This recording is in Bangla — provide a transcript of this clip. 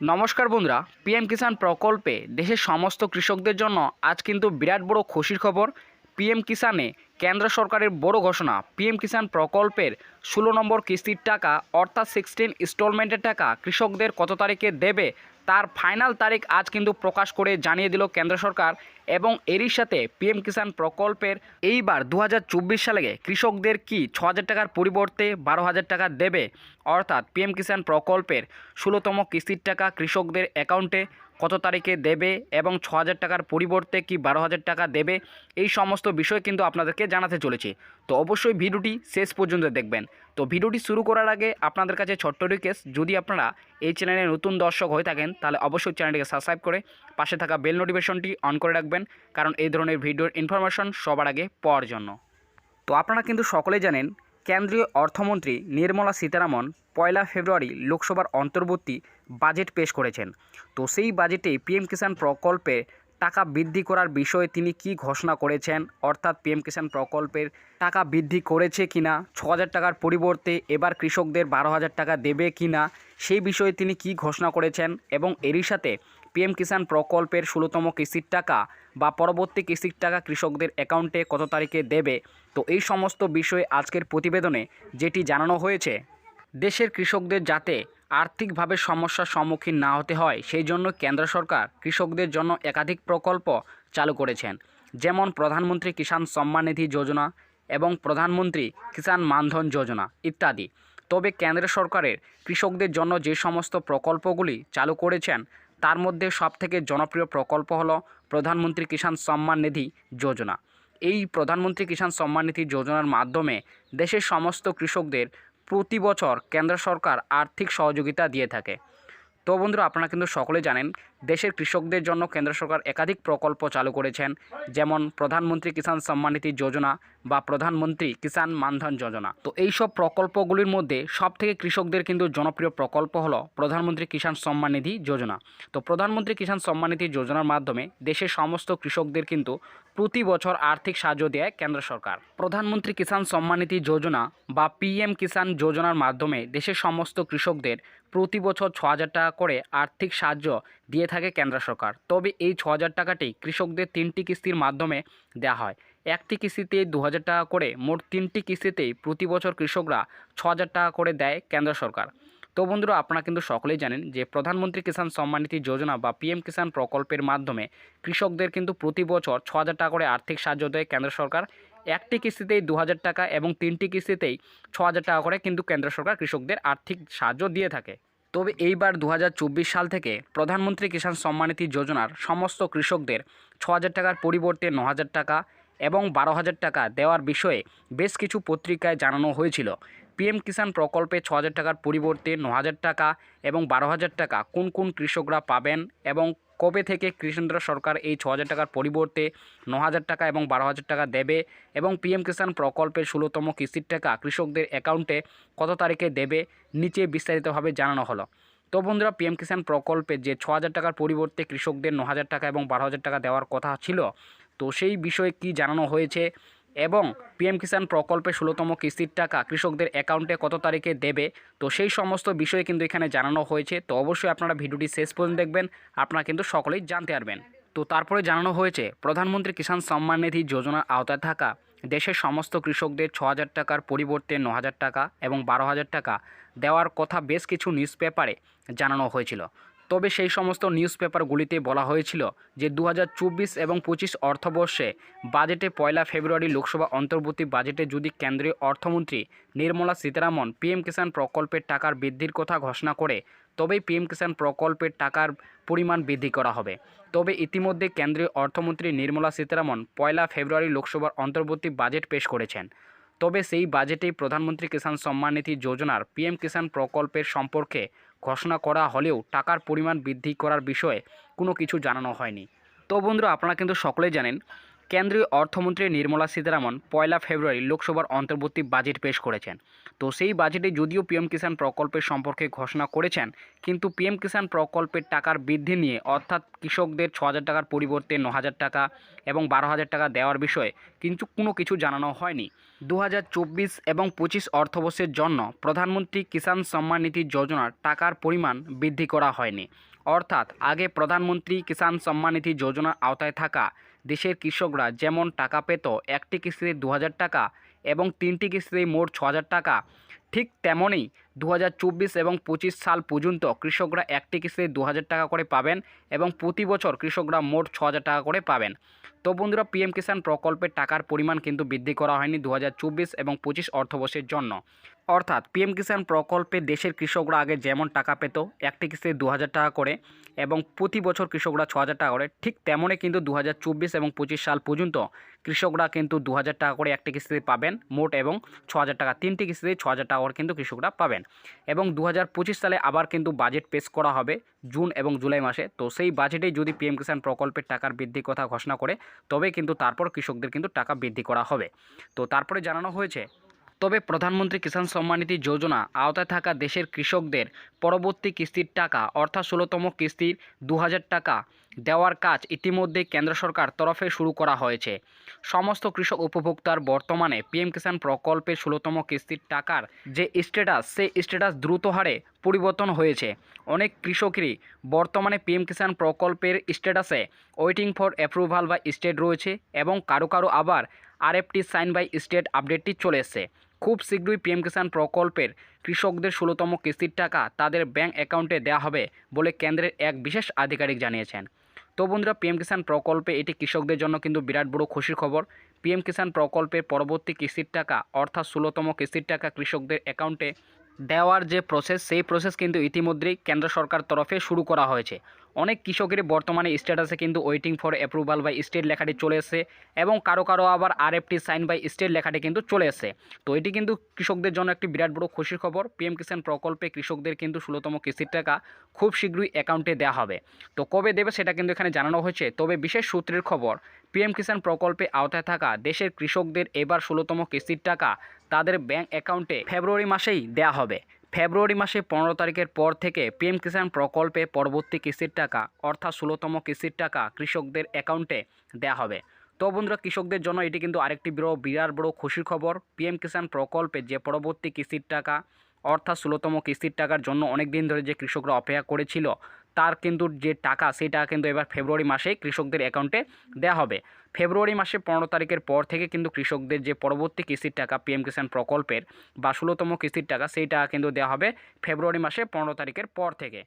নমস্কার বন্ধুরা পিএম কিষাণ প্রকল্পে দেশের সমস্ত কৃষকদের জন্য আজ কিন্তু বিরাট বড় খুশির খবর। পিএম কিষাণে কেন্দ্র সরকারের বড় ঘোষণা। পিএম কিষাণ প্রকল্পের ষোলো নম্বর কিস্তির টাকা, অর্থাৎ সিক্সটিন ইনস্টলমেন্টের টাকা কৃষকদের কত তারিখে দেবে, তার ফাইনাল তারিখ আজ কিন্তু প্রকাশ করে জানিয়ে দিল কেন্দ্র সরকার এবং এরই সাথে পিএম কিষাণ প্রকল্পের এইবার দু হাজার চব্বিশ সালে কৃষকদের কি ছ টাকার পরিবর্তে বারো হাজার টাকা দেবে? অর্থাৎ পিএম কিষাণ প্রকল্পের ষোলোতম কিস্তির টাকা কৃষকদের অ্যাকাউন্টে কত তারিখে দেবে এবং ছ হাজার টাকার পরিবর্তে কি বারো হাজার টাকা দেবে, এই সমস্ত বিষয় কিন্তু আপনাদেরকে জানাতে চলেছে। তো অবশ্যই ভিডিওটি শেষ পর্যন্ত দেখবেন। তো ভিডিওটি শুরু করার আগে আপনাদের কাছে ছোট্ট রিকোয়েস্ট যদি আপনারা এই চ্যানেলে নতুন দর্শক হয়ে থাকেন, তাহলে অবশ্যই চ্যানেলটিকে সাবস্ক্রাইব করে পাশে থাকা বেল নোটিফিকেশনটি অন করে রাখবেন, কারণ এই ধরনের ভিডিওর ইনফরমেশন সবার আগে পাওয়ার জন্য। তো আপনারা কিন্তু সকলেই জানেন কেন্দ্রীয় অর্থমন্ত্রী নির্মলা সীতারামন পয়লা ফেব্রুয়ারি লোকসভার অন্তর্বর্তী বাজেট পেশ করেছেন। তো সেই বাজেটে পিএম কিষাণ প্রকল্পে টাকা বৃদ্ধি করার বিষয়ে তিনি কি ঘোষণা করেছেন? অর্থাৎ পিএম কিষাণ প্রকল্পের টাকা বৃদ্ধি করেছে কিনা? ছ হাজার টাকার পরিবর্তে এবার কৃষকদের বারো হাজার টাকা দেবে কিনা? সেই বিষয়ে তিনি কি ঘোষণা করেছেন? এবং এরই সাথে পিএম কিষাণ প্রকল্পের ষোলোতম কিস্তির টাকা বা পরবর্তী কিস্তির টাকা কৃষকদের অ্যাকাউন্টে কত তারিখে দেবে? তো এই সমস্ত বিষয়ে আজকের প্রতিবেদনে যেটি জানানো হয়েছে, দেশের কৃষকদের যাতে আর্থিকভাবে সমস্যার সম্মুখীন না হতে হয়, সেই জন্য কেন্দ্র সরকার কৃষকদের জন্য একাধিক প্রকল্প চালু করেছেন। যেমন প্রধানমন্ত্রী কিষাণ সম্মান নিধি যোজনা এবং প্রধানমন্ত্রী কিষাণ মানধন যোজনা ইত্যাদি। তবে কেন্দ্র সরকারের কৃষকদের জন্য যে সমস্ত প্রকল্পগুলি চালু করেছেন তার মধ্যে সবথেকে জনপ্রিয় প্রকল্প হলো প্রধানমন্ত্রী কিষাণ সম্মান নিধি যোজনা। এই প্রধানমন্ত্রী কিষাণ সম্মান নিধি যোজনার মাধ্যমে দেশের সমস্ত কৃষকদের প্রতি বছর কেন্দ্র সরকার আর্থিক সহযোগিতা দিয়ে থাকে। তো বন্ধুরা, আপনারা কিন্তু সকলে জানেন দেশের কৃষকদের জন্য কেন্দ্র সরকার একাধিক প্রকল্প চালু করেছেন, যেমন প্রধানমন্ত্রী কিষাণ সম্মান নিধি যোজনা বা প্রধানমন্ত্রী কিষাণ মানধন যোজনা। তো এই সব প্রকল্পগুলির মধ্যে সবথেকে কৃষকদের কিন্তু জনপ্রিয় প্রকল্প হলো প্রধানমন্ত্রী কিষাণ সম্মান নিধি যোজনা। তো প্রধানমন্ত্রী কিষাণ সম্মান নিধি যোজনার মাধ্যমে দেশের সমস্ত কৃষকদের কিন্তু প্রতি বছর আর্থিক সাহায্য দেয় কেন্দ্র সরকার। প্রধানমন্ত্রী কিষাণ সম্মান নিধি যোজনা বা পিএম কিষাণ যোজনার মাধ্যমে দেশের সমস্ত কৃষকদের প্রতি বছর ছ হাজার টাকা করে আর্থিক সাহায্য দিয়ে থাকে কেন্দ্র সরকার। তবে এই ছ হাজার টাকাটি কৃষকদের তিনটি কিস্তির মাধ্যমে দেওয়া হয়। একটি কিস্তিতে দু হাজার টাকা করে মোট তিনটি কিস্তিতেই প্রতি বছর কৃষকরা ছ হাজার টাকা করে দেয় কেন্দ্র সরকার। তো বন্ধুরা, আপনারা কিন্তু সকলেই জানেন যে প্রধানমন্ত্রী কিষাণ সম্মান নিধি যোজনা বা পিএম কিষাণ প্রকল্পের মাধ্যমে কৃষকদের কিন্তু প্রতি বছর ছ হাজার টাকা করে আর্থিক সাহায্য দেয় কেন্দ্র সরকার। একটি কিস্তিতেই দু হাজার টাকা এবং তিনটি কিস্তিতেই ছ হাজার টাকা করে কিন্তু কেন্দ্র সরকার কৃষকদের আর্থিক সাহায্য দিয়ে থাকে। তবে এইবার দু হাজার চব্বিশ সাল থেকে প্রধানমন্ত্রী কিষাণ সম্মানিধি যোজনার সমস্ত কৃষকদের ছ টাকার পরিবর্তে ন টাকা এবং বারো হাজার টাকা দেওয়ার বিষয়ে বেশ কিছু পত্রিকায় জানানো হয়েছিল। পিএম কিষাণ প্রকল্পে ছ হাজার টাকার পরিবর্তে ন হাজার টাকা এবং বারো হাজার টাকা কোন কোন কৃষকরা পাবেন এবং কবে থেকে কেন্দ্র সরকার এই ছ হাজার টাকার পরিবর্তে ন হাজার টাকা এবং বারো হাজার টাকা দেবে এবং পিএম কিষাণ প্রকল্পের ষোলোতম কিস্তির টাকা কৃষকদের অ্যাকাউন্টে কত তারিখে দেবে, নিচে বিস্তারিতভাবে জানানো হলো। তো বন্ধুরা পিএম কিষাণ প্রকল্পে যে ছ হাজার টাকার পরিবর্তে কৃষকদের ন হাজার টাকা এবং বারো হাজার টাকা দেওয়ার কথা ছিল, তো সেই বিষয়ে কি জানানো হয়েছে? এবং পিএম কিষাণ প্রকল্পে ষোলোতম কিস্তির টাকা কৃষকদের অ্যাকাউন্টে কত তারিখে দেবে? তো সেই সমস্ত বিষয়ে কিন্তু এখানে জানানো হয়েছে। তো অবশ্যই আপনারা ভিডিওটি শেষ পর্যন্ত দেখবেন, আপনারা কিন্তু সকলেই জানতে পারবেন। তো তারপরে জানানো হয়েছে, প্রধানমন্ত্রী কিষাণ সম্মান নিধি যোজনার আওতায় থাকা দেশের সমস্ত কৃষকদের ছ হাজার টাকার পরিবর্তে ন হাজার টাকা এবং বারো হাজার টাকা দেওয়ার কথা বেশ কিছু নিউজ পেপারে জানানো হয়েছিল। তবে সেই সমস্ত নিউজ পেপারগুলিতে বলা হয়েছিল যে দু হাজার চব্বিশ এবং পঁচিশ অর্থবর্ষে বাজেটে পয়লা ফেব্রুয়ারি লোকসভা অন্তর্বর্তী বাজেটে যদি কেন্দ্রীয় অর্থমন্ত্রী নির্মলা সীতারামন পিএম কিষাণ প্রকল্পের টাকার বৃদ্ধির কথা ঘোষণা করে, তবেই পিএম কিষাণ প্রকল্পের টাকার পরিমাণ বৃদ্ধি করা হবে। তবে ইতিমধ্যে কেন্দ্রীয় অর্থমন্ত্রী নির্মলা সীতারামন পয়লা ফেব্রুয়ারি লোকসভার অন্তর্বর্তী বাজেট পেশ করেছেন। তবে সেই বাজেটেই প্রধানমন্ত্রী কিষাণ সম্মান নিধি যোজনার পিএম কিষাণ প্রকল্পের সম্পর্কে ঘোষণা করা হলেও টাকার পরিমাণ বৃদ্ধি করার বিষয়ে কোনো কিছু জানানো হয়নি। তো বন্ধুরা, আপনারা কিন্তু সকলেই জানেন কেন্দ্রীয় অর্থমন্ত্রী নির্মলা সীতারামন পয়লা ফেব্রুয়ারি লোকসভার অন্তর্বর্তী বাজেট পেশ করেছেন। তো সেই বাজেটে যদিও পিএম কিষাণ প্রকল্পের সম্পর্কে ঘোষণা করেছেন, কিন্তু পিএম কিষাণ প্রকল্পের টাকার বৃদ্ধি নিয়ে, অর্থাৎ কৃষকদের ছ টাকার পরিবর্তে ন হাজার টাকা এবং বারো হাজার টাকা দেওয়ার বিষয়ে কিন্তু কোনো কিছু জানানো হয়নি। দু হাজার চব্বিশ এবং পঁচিশ অর্থবর্ষের জন্য প্রধানমন্ত্রী কিষাণ সম্মান নিধি যোজনার টাকার পরিমাণ বৃদ্ধি করা হয়নি। অর্থাৎ আগে প্রধানমন্ত্রী কিষাণ সম্মান নিধি যোজনার আওতায় থাকা দেশের কৃষকরা যেমন টাকা পেত, একটি কিস্তিতে দু হাজার টাকা এবং তিনটি কিস্তিতে মোট ছ টাকা, ঠিক তেমনই দু হাজার চব্বিশ এবং পঁচিশ সাল পর্যন্ত কৃষকরা একটি কিস্তিতে দু হাজার টাকা করে পাবেন এবং প্রতি বছর কৃষকরা মোট ছ টাকা করে পাবেন। তো বন্ধুরা, পিএম কিষাণ প্রকল্পের টাকার পরিমাণ কিন্তু বৃদ্ধি করা হয়নি দু হাজার চব্বিশ এবং পঁচিশ অর্থবর্ষের জন্য। অর্থাৎ পিএম কিষাণ প্রকল্পে দেশের কৃষকরা আগে যেমন টাকা পেত, একটি কিস্তিতে দু হাজার টাকা করে এবং প্রতি বছর কৃষকরা ছ টাকা করে, ঠিক তেমনই কিন্তু দু হাজার চব্বিশ এবং পঁচিশ সাল পর্যন্ত কৃষকরা কিন্তু দু হাজার টাকা করে একটি কিস্তিতে পাবেন, মোট এবং ছ টাকা, তিনটি কিস্তিতে ছ টাকা করে কিন্তু কৃষকরা পাবেন। এবং দু হাজার পঁচিশ সালে আবার কিন্তু বাজেট পেশ করা হবে জুন এবং জুলাই মাসে। তো সেই বাজেটেই যদি পিএম কিষাণ প্রকল্পের টাকার বৃদ্ধির কথা ঘোষণা করে তবে কিন্তু তারপর কৃষকদের কিন্তু টাকা বৃদ্ধি করা হবে। তো তারপরে জানানো হয়েছে, তবে প্রধানমন্ত্রী কিষাণ সম্মান নিধি যোজনা আওতায় থাকা দেশের কৃষকদের পরবর্তী কিস্তির টাকা, অর্থাৎ ষোলোতম কিস্তির দু হাজার টাকা দেওয়ার কাজ ইতিমধ্যে কেন্দ্র সরকার তরফে শুরু করা হয়েছে। সমস্ত কৃষক উপভোক্তার বর্তমানে পিএম কিষাণ প্রকল্পের ষোলোতম কিস্তির টাকার যে স্ট্যাটাস, সেই স্ট্যাটাস দ্রুত হারে পরিবর্তন হয়েছে। অনেক কৃষকেরই বর্তমানে পিএম কিষাণ প্রকল্পের স্ট্যাটাসে ওয়েটিং ফর অ্যাপ্রুভাল বা স্টেট রয়েছে এবং কারও কারও আবার আরএফটি সাইন বাই স্টেট আপডেটটি চলে এসেছে। খুব শীঘ্রই পিএম কিষাণ প্রকল্পের কৃষকদের ষোলোতম কিস্তির টাকা তাদের ব্যাংক অ্যাকাউন্টে দেওয়া হবে বলে কেন্দ্রের এক বিশেষ আধিকারিক জানিয়েছেন। তো বন্ধুরা পিএম কিষাণ প্রকল্পে এটি কৃষকদের জন্য কিন্তু বিরাট বড় খুশির খবর। পিএম কিষাণ প্রকল্পের পরবর্তী কিস্তির টাকা, অর্থাৎ ষোলোতম কিস্তির টাকা কৃষকদের অ্যাকাউন্টে দেওয়ার যে প্রসেস সেই প্রসেস কিন্তু ইতিমধ্যেই কেন্দ্র সরকার তরফে শুরু করা হয়েছে। অনেক কৃষকের বর্তমানে স্ট্যাটাসে কিন্তু waiting for approval by state লেখাটি চলে এসেছে এবং কারও কারও আবার আরএফটি সাইন বাই স্টেট লেখাটি কিন্তু চলে এসেছে। তো এটি কিন্তু কৃষকদের জন্য একটি বিরাট বড় খুশির খবর। পিএম কিষাণ প্রকল্পে কৃষকদের কিন্তু ষোলোতম কিস্তির টাকা খুব শীঘ্রই অ্যাকাউন্টে দেওয়া হবে। তো কবে দেবে সেটা কিন্তু এখানে জানানো হয়েছে। তবে বিশেষ সূত্রের খবর পিএম কিষাণ প্রকল্পে আওতায় থাকা দেশের কৃষকদের এবার ষোলোতম কিস্তির টাকা তাদের ব্যাংক অ্যাকাউন্টে ফেব্রুয়ারি মাসেই দেওয়া হবে। ফেব্রুয়ারি মাসে পনেরো তারিখের পর থেকে পিএম কিষাণ প্রকল্পে পরবর্তী কিস্তির টাকা, অর্থাৎ ষোলোতম কিস্তির টাকা কৃষকদের অ্যাকাউন্টে দেওয়া হবে। তো বন্ধুরা, কৃষকদের জন্য এটি কিন্তু আরেকটি বড়, বিরাট বড় খুশির খবর। পিএম কিষাণ প্রকল্পে যে পরবর্তী কিস্তির টাকা অর্থাৎ ষোলোতম কিস্তির টাকার জন্য অনেক দিন ধরে যে কৃষকরা অপেক্ষা করেছিল, তার কিন্তু যে টাকা, সেই টাকা কিন্তু এবার ফেব্রুয়ারি মাসে কৃষকদের অ্যাকাউন্টে দেওয়া হবে। ফেব্রুয়ারি মাসে পনেরো তারিখের পর থেকে কিন্তু কৃষকদের যে পরবর্তী কিস্তির টাকা, পিএম কিষাণ প্রকল্পের বা ষোলোতম কিস্তির টাকা, সেই টাকা কিন্তু দেওয়া হবে ফেব্রুয়ারি মাসে পনেরো তারিখের পর থেকে।